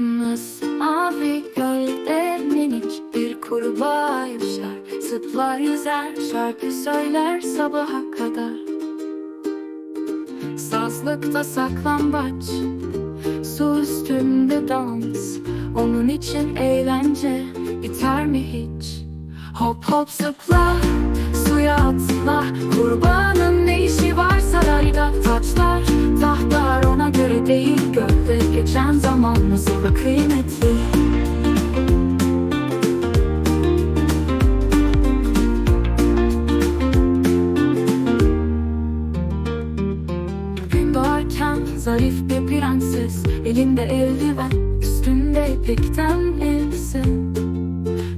Nasıl mavi gölde minik bir kurbağa yaşar? Zıplar yüzer şarkı söyler sabaha kadar. Sazlıkta saklambaç Su üstünde dans. Onun için eğlence Biter mi hiç? Hop hop zıpla Suya atla. Kurbanın ne işi var da kıymetli. Gün doğarken zarif bir prenses Elinde eldiven üstünde ipekten elbise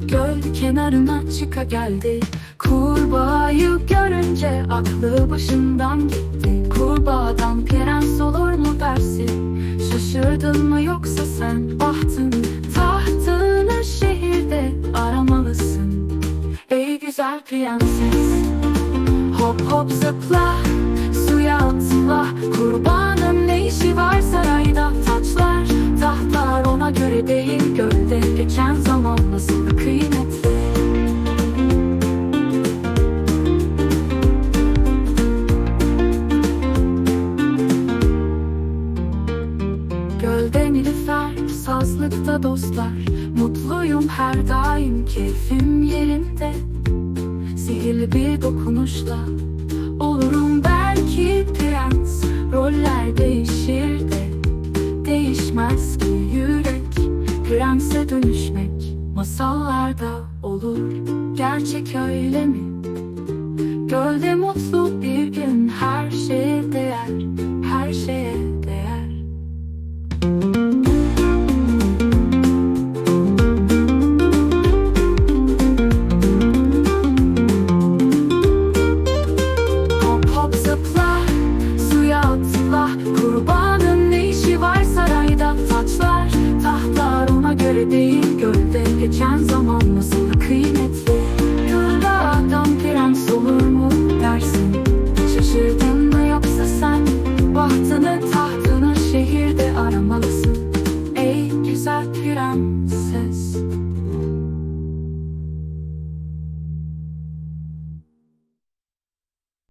Göl kenarına çıka geldi Kurbağayı görünce aklı başından gitti. Kurbağadan prens olur mu dersin Şaşırdın mı yoksa Prenses Hop hop zıpla Suya atla. Kurbanın ne işi var sarayda? Taçlar tahtlar ona göre değil. Gölde geçen zaman nasıl kıymetli Gölde nilüfer, sazlıkta dostlar. Mutluyum her daim, keyfim yerinde Sihirli bir dokunuşla Olurum belki prens. Roller değişir de Değişmez ki yürek. Prense dönüşmek Masallarda olur. Gerçek öyle mi? Gölde mutlu bir